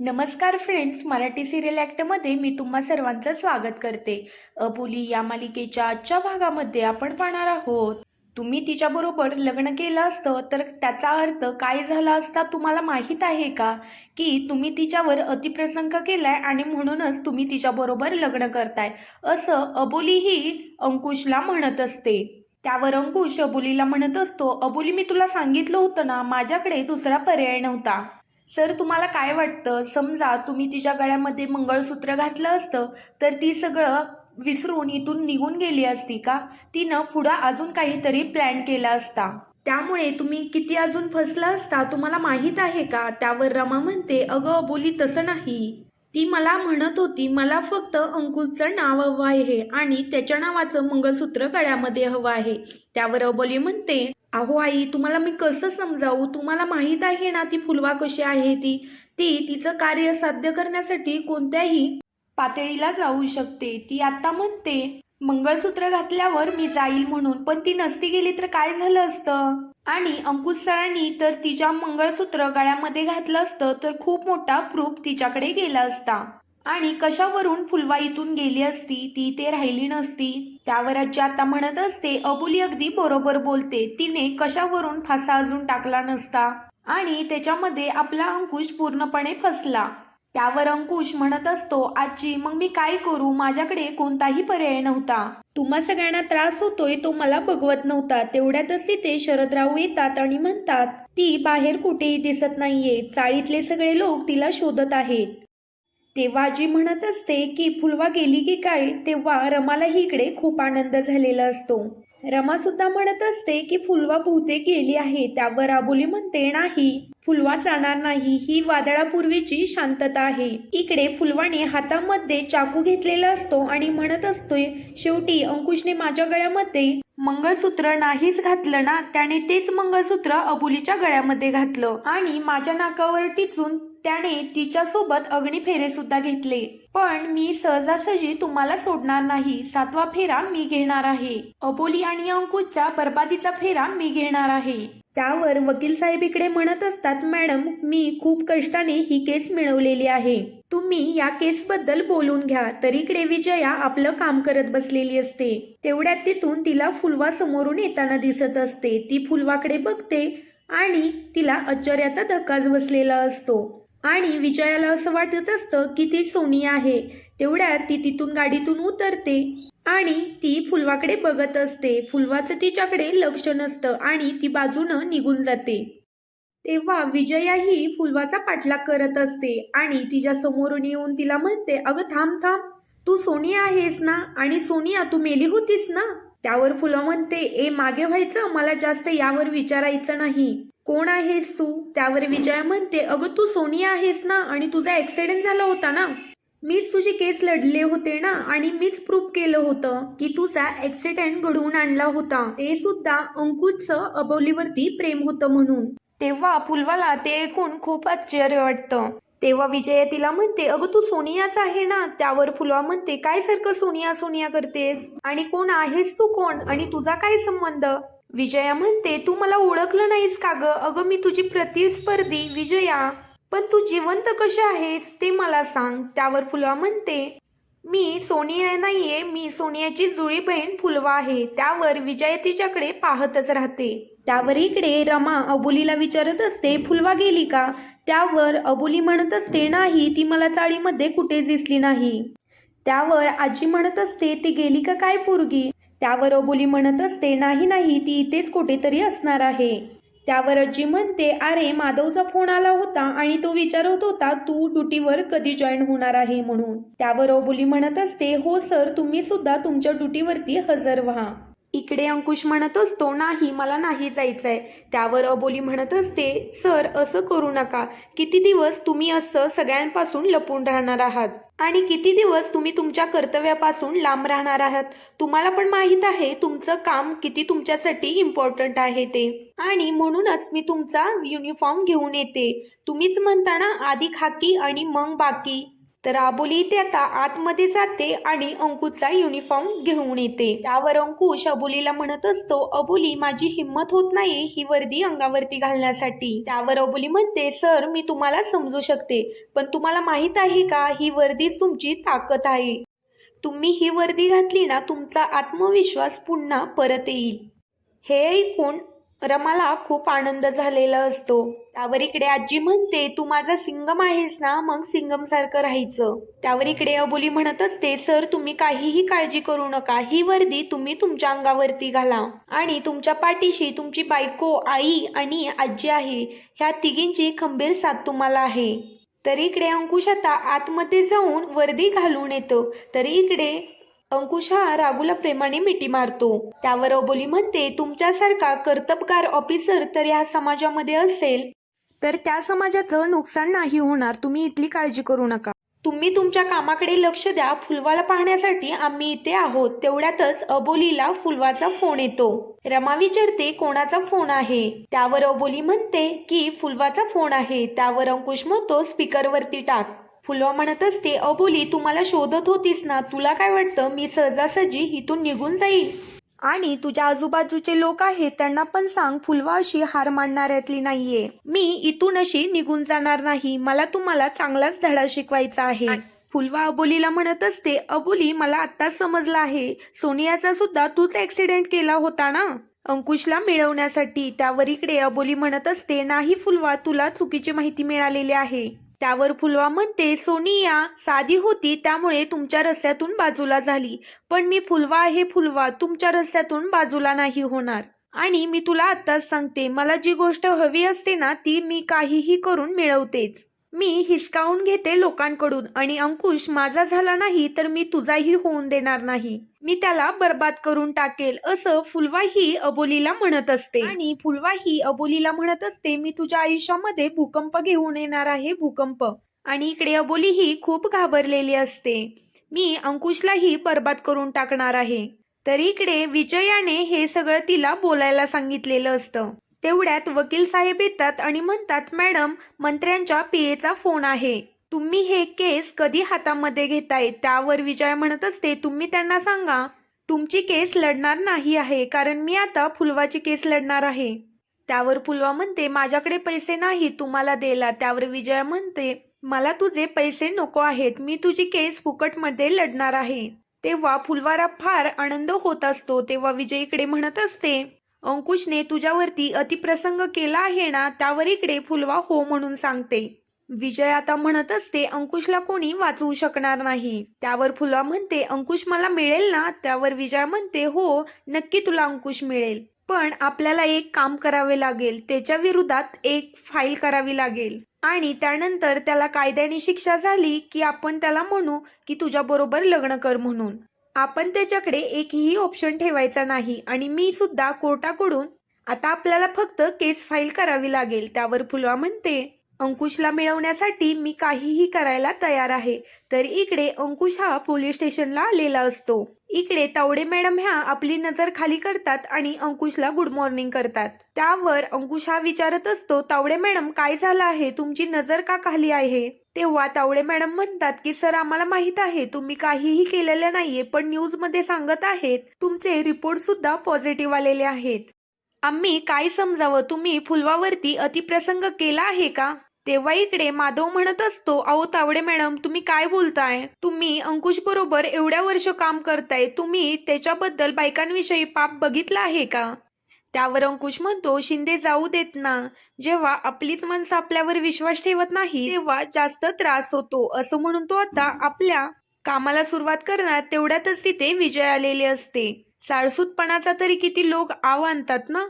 नमस्कार friends Marathi serial ॲक्टमध्ये मी तुम्हा सर्वांचं स्वागत करते. अबोली या मालिकेच्या आजच्या भागामध्ये आपण पाहणार आहोत. तुम्ही तिच्याबरोबर लग्न केलं असतं तर त्याचा अर्थ काय झाला असता तुम्हाला माहीत आहे का? की तुम्ही तिच्यावर अतिप्रसंग केलाय आणि म्हणूनच तुम्ही तिच्याबरोबर लग्न करताय असं अबोली ही अंकुशला म्हणत असते. त्यावर अंकुश अबोलीला म्हणत असतो अबोली मी तुला सांगितलं होतं ना माझ्याकडे दुसरा पर्याय नव्हता. सर तुम्हाला काय वाटतं? समजा तुम्ही तिच्या गळ्यामध्ये मंगळसूत्र घातलं असतं तर ती सगळं विसरून इथून निघून गेली असती का? तिनं पुढं अजून काहीतरी प्लॅन केला असता. त्यामुळे तुम्ही किती अजून फसला असता तुम्हाला माहीत आहे का? त्यावर रमा म्हणते अगं अबोली तसं नाही. ती मला म्हणत होती मला फक्त अंकुशचं नाव हवं आहे आणि त्याच्या नावाचं मंगळसूत्र गळ्यामध्ये हवं आहे. त्यावर अबोली म्हणते अहो आई तुम्हाला मी कसं समजावू? तुम्हाला माहीत आहे ना ती फुलवा कशी आहे ती? ती तिचं कार्य साध्य करण्यासाठी कोणत्याही पातळीला जाऊ शकते. ती आता म्हणते मंगळसूत्र घातल्यावर मी जाईल म्हणून पण ती नसती गेली तर काय झालं असतं? आणि अंकुश सरांनी तर तिच्या मंगळसूत्र गळ्यामध्ये घातलं असतं तर खूप मोठा प्रूफ तिच्याकडे गेला असता. आणि कशावरून फुलवाईतून गेली असती ती ते राहिली नसती? त्यावर आजी आता म्हणत असते अबुली अगदी बरोबर बोलते. तिने कशावरून फासा अजून टाकला नसता? आणि त्याच्यामध्ये आपला अंकुश पूर्णपणे फसला. त्यावर अंकुश म्हणत असतो आजी मग मी काय करू? माझ्याकडे कोणताही पर्याय नव्हता. तुम्हा सगळ्यांना त्रास होतोय तो मला बघवत नव्हता. तेवढ्यातच तिथे शरदराव येतात आणि म्हणतात ती बाहेर कुठेही दिसत नाहीये. चाळीतले सगळे लोक तिला शोधत आहेत. तेव्हा आजी म्हणत असते की फुलवा गेली की काय? तेव्हा रमालाही इकडे खूप आनंद झालेला असतो. रमा सुद्धा म्हणत असते की फुलवा बहुतेक गेली आहे त्यावर आबोली म्हणते नाही फुलवा जाणार नाही ही वादळापूर्वीची शांतता आहे. इकडे फुलवाने हातामध्ये चाकू घेतलेला असतो आणि म्हणत असतोय शेवटी अंकुशने माझ्या गळ्यामध्ये मंगळसूत्र नाहीच घातलं ना? त्याने तेच मंगळसूत्र अबुलीच्या गळ्यामध्ये घातलं आणि माझ्या नाकावर टिचून त्याने तिच्यासोबत अग्निफेरे सुद्धा घेतले. पण मी सहजासहजी तुम्हाला सोडणार नाही. सातवा फेरा मी घेणार आहे. अबोली आणि अंकुशचा बर्बादीचा फेरा मी घेणार आहे. त्यावर वकील साहेब इकडे म्हणत असतात मॅडम मी खूप कष्टाने ही केस मिळवलेली आहे. तुम्ही या केस बद्दल बोलून घ्या. तर इकडे विजया आपलं काम करत बसलेली असते. तेवढ्यात तिथून तिला फुलवा समोरून येताना दिसत असते. ती फुलवाकडे बघते आणि तिला आश्चर्याचा धक्काच बसलेला असतो. आणि विजयाला असं वाटत असतं की ती सोनी आहे. तेवढ्यात ती तिथून गाडीतून उतरते आणि ती फुलवाकडे बघत असते. फुलवाचं तिच्याकडे लक्ष नसतं आणि ती बाजूनं निघून जाते. तेव्हा विजया ही फुलवाचा पाठलाग करत असते आणि तिच्या समोरून येऊन तिला म्हणते अगं थांब थांब. तू सोनिया आहेस ना? आणि सोनिया तू मेली होतीस ना? त्यावर फुलं म्हणते ए मागे व्हायचं? मला जास्त यावर विचारायचं नाही. कोण आहेस तू? त्यावर विजया म्हणते अगं तू सोनिया आहेस ना? आणि तुझा ऍक्सिडेंट झाला होता ना? मीच तुझी केस लढले होते ना? आणि मीच प्रूफ केलं होतं की तुझा ऍक्सिडेंट घडवून आणला होता. ते सुद्धा अंकुशचं अबोलीवरती प्रेम होतं म्हणून. तेव्हा फुलवाला ते ऐकून खूप आश्चर्य वाटतं. तेव्हा विजया तिला म्हणते अगं तू सोनियाच आहे ना? त्यावर फुलवा म्हणते काय सारखं सोनिया सोनिया करतेस? आणि कोण आहेस तू कोण? आणि तुझा काय संबंध? विजया म्हणते तू मला ओळखलं नाहीस का ग? अगं मी तुझी प्रतिस्पर्धी विजया. पण तू जिवंत कशी आहेस ते मला सांग. त्यावर फुलवा म्हणते मी सोनिया नाहीये मी सोनियाची जुळी बहीण फुलवा आहे. त्यावर विजय तिच्याकडे पाहतच राहते. त्यावर इकडे रमा अबोलीला विचारत असते फुलवा गेली का? त्यावर अबोली म्हणत असते नाही ती मला चाळीमध्ये कुठे दिसली नाही. त्यावर आजी म्हणत असते ती गेली का काय पोरगी? त्यावर अबोली म्हणत असते नाही नाही ती इथेच कुठेतरी असणार आहे. त्यावर आजी म्हणते अरे माधवचा फोन आला होता आणि तो विचारत होता तू ड्युटीवर कधी जॉईन होणार आहे म्हणून? त्यावर अबोली म्हणत असते हो सर तुम्ही सुद्धा तुमच्या ड्युटीवरती हजर व्हा. इकडे अंकुश म्हणत असतो नाही मला नाही जायचंय. त्यावर अबोली म्हणत असते सर असं करू नका. किती दिवस तुम्ही असं सगळ्यांपासून लपून राहणार आहात? आणि किती दिवस तुम्ही तुमच्या कर्तव्यापासून लांब राहणार आहात? तुम्हाला पण माहीत आहे तुमचं काम किती तुमच्यासाठी इम्पॉर्टंट आहे ते. आणि म्हणूनच मी तुमचा युनिफॉर्म घेऊन येते. तुम्हीच म्हणता ना आधी खाकी आणि मग बाकी. तर अबोली ते आता आतमध्ये जाते आणि अंकुचा युनिफॉर्म घेऊन येते. त्यावर अंकुश अबोलीला म्हणत असतो अबोली माझी हिंमत होत नाही ही वर्दी अंगावरती घालण्यासाठी. त्यावर अबोली म्हणते सर मी तुम्हाला समजू शकते पण तुम्हाला माहीत आहे का ही वर्दी तुमची ताकद आहे. तुम्ही ही वर्दी घातली ना तुमचा आत्मविश्वास पुन्हा परत येईल. हे ऐकून रमाला खूप आनंद झालेला असतो. त्यावर इकडे आजी म्हणते तू माझा सिंगम आहेस ना मग सिंगम सारखं राहायचं. त्यावर इकडे अबोली म्हणत असते सर तुम्ही काहीही काळजी करू नका. ही वर्दी तुम्ही तुमच्या अंगावरती घाला आणि तुमच्या पाठीशी तुमची बायको आई आणि आजी आहे. ह्या तिघींची खंबीर साथ तुम्हाला आहे. तर इकडे अंकुश आता आतमध्ये जाऊन वर्दी घालून येतो. तर इकडे अंकुश हा रागूला प्रेमाने मिठी मारतो. त्यावर अबोली म्हणते तुमच्यासारखा कर्तबगार ऑफिसर तर या समाजामध्ये असेल. तर त्या समाजाचं नुकसान नाही होणार. तुम्ही इथली काळजी करू नका. तुम्ही तुमच्या कामाकडे लक्ष द्या. फुलवाला पाहण्यासाठी आम्ही इथे आहोत. तेवढ्यातच अबोलीला फुलवाचा फोन येतो. रमा विचारते कोणाचा फोन आहे? त्यावर अबोली म्हणते की फुलवाचा फोन आहे. त्यावर अंकुश म्हणतो स्पीकरवरती टाक. फुलवा म्हणत असते अबोली तुम्हाला शोधत होतीस ना तुला काय वाटतं मी सहजासहजी इथून निघून जाईल आणि तुझ्या आजूबाजूचे लोक आहेत त्यांना पण सांग फुलवा अशी हार मानणाऱ्यातली नाहीये. मी इथून अशी निघून जाणार नाही मला तुम्हाला चांगलाच धडा शिकवायचा आहे. फुलवा अबोलीला म्हणत असते अबोली मला आत्ताच समजलं आहे. सोनियाचा सुद्धा तूच ऍक्सिडेंट केला होता ना? अंकुशला मिळवण्यासाठी त्यावर इकडे अबोली म्हणत असते नाही फुलवा तुला चुकीची माहिती मिळालेली आहे. त्यावर फुलवा म्हणते सोनिया साधी होती त्यामुळे तुमच्या रस्त्यातून बाजूला झाली. पण मी फुलवा आहे फुलवा तुमच्या रस्त्यातून बाजूला नाही होणार. आणि मी तुला आत्ताच सांगते मला जी गोष्ट हवी असते ना ती मी काहीही करून मिळवतेच. मी हिसकावून घेते लोकांकडून आणि अंकुश माझा झाला नाही तर मी तुझाही होऊन देणार नाही. मी त्याला बर्बाद करून टाकेल असं फुलवाही अबोलीला म्हणत असते. आणि फुलवाही अबोलीला म्हणत असते मी तुझ्या आयुष्यामध्ये भूकंप घेऊन येणार आहे भूकंप. आणि इकडे अबोली ही खूप घाबरलेली असते. मी अंकुशलाही बर्बाद करून टाकणार आहे. तर इकडे विजयाने हे सगळं तिला बोलायला सांगितलेलं असतं. तेवढ्यात वकील साहेब येतात आणि म्हणतात मॅडम मंत्र्यांच्या पीएचा फोन आहे. तुम्ही हे केस कधी हातामध्ये घेताय? त्यावर विजय म्हणत असते तुम्ही त्यांना सांगा. तुमची केस लढणार नाही आहे कारण मी आता फुलवाची केस लढणार आहे. त्यावर फुलवा म्हणते माझ्याकडे पैसे नाही तुम्हाला द्यायला त्यावर विजया म्हणते मला तुझे पैसे नको आहेत मी तुझी केस फुकटमध्ये लढणार आहे. तेव्हा फुलवारा फार आनंद होत असतो तेव्हा विजयीकडे म्हणत असते अंकुशने तुझ्यावरती अतिप्रसंग केला आहे ना त्यावर इकडे फुलवा हो म्हणून सांगते. विजय आता म्हणत असते अंकुशला कोणी वाचवू शकणार नाही. त्यावर फुलवा म्हणते अंकुश मला मिळेल ना? त्यावर विजय म्हणते हो नक्की तुला अंकुश मिळेल. पण आपल्याला एक काम करावे लागेल त्याच्या विरोधात एक फाईल करावी लागेल. आणि त्यानंतर त्याला कायद्याने शिक्षा झाली की आपण त्याला म्हणू की तुझ्या बरोबर लग्न कर म्हणून. आपण त्याच्याकडे एकही ऑप्शन ठेवायचा नाही आणि मी सुद्धा कोर्टाकडून आता आपल्याला फक्त केस फाईल करावी लागेल त्यावर फुलवा म्हणते. अंकुशला मिळवण्यासाठी मी काहीही करायला तयार आहे तर इकडे अंकुश हा पोलीस स्टेशनला आलेला असतो. इकडे तावडे मॅडम ह्या आपली नजर खाली करतात आणि अंकुशला गुड मॉर्निंग करतात. त्यावर अंकुश हा विचारत असतो तावडे मॅडम काय झालं आहे? तुमची नजर का खाली आहे? तेव्हा तावडे मॅडम म्हणतात की सर आम्हाला माहीत आहे तुम्ही काहीही केलेलं नाहीये पण न्यूजमध्ये सांगत आहेत तुमचे रिपोर्ट सुद्धा पॉझिटिव्ह आलेले आहेत. आम्ही काय समजावं? तुम्ही फुलवावरती अतिप्रसंग केला आहे का? तेव्हा इकडे माधव म्हणत असतो अहो तावडे मॅडम तुम्ही काय बोलताय? तुम्ही अंकुश बरोबर एवढ्या वर्ष काम करताय तुम्ही त्याच्याबद्दल बायकांविषयी पाप बघितला आहे का? त्यावर अंकुश म्हणतो शिंदे जाऊ देत ना. जेव्हा आपलीच माणसं आपल्यावर विश्वास ठेवत नाही तेव्हा जास्त त्रास होतो. असं म्हणून तो आता आपल्या कामाला सुरुवात करणार तेवढ्यातच तिथे विजय आलेले असते. साळसूतपणाचा तरी किती लोक आव आणतात ना?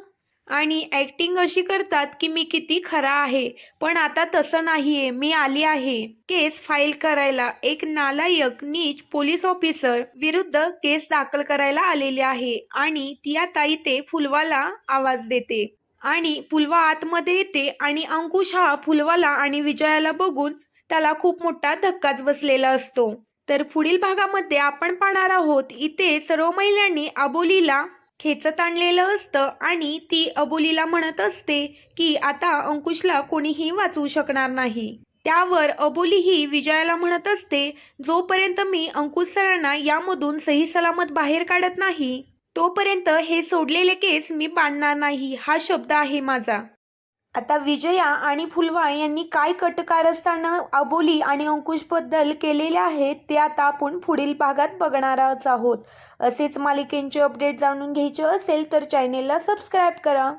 आणि ऍक्टिंग अशी करतात की मी किती खरा आहे पण आता तसं नाहीये मी आली आहे. केस फाईल करायला एक नालायक नीच पोलीस ऑफिसर विरुद्ध केस दाखल करायला आलेली आहे आणि ती आता इथे फुलवाला आवाज देते. आणि फुलवा आतमध्ये येते आणि अंकुश हा फुलवाला आणि विजयाला बघून त्याला खूप मोठा धक्काच बसलेला असतो. तर पुढील भागामध्ये आपण पाहणार आहोत इथे सर्व महिलांनी अबोलीला खेचत आणलेलं असतं आणि ती अबोलीला म्हणत असते की आता अंकुशला कोणीही वाचवू शकणार नाही. त्यावर अबोली ही विजयाला म्हणत असते जोपर्यंत मी अंकुश सरांना यामधून सही सलामत बाहेर काढत नाही तोपर्यंत हे सोडलेले केस मी बांधणार नाही हा शब्द आहे माझा. आता विजया आणि फुलवा यांनी काय कटकारस्थानं अबोली आणि अंकुशबद्दल केलेले आहेत ते आता आपण पुढील भागात बघणारच आहोत. असेच मालिकेंचे अपडेट जाणून घ्यायचे असेल तर चॅनेलला सबस्क्राईब करा.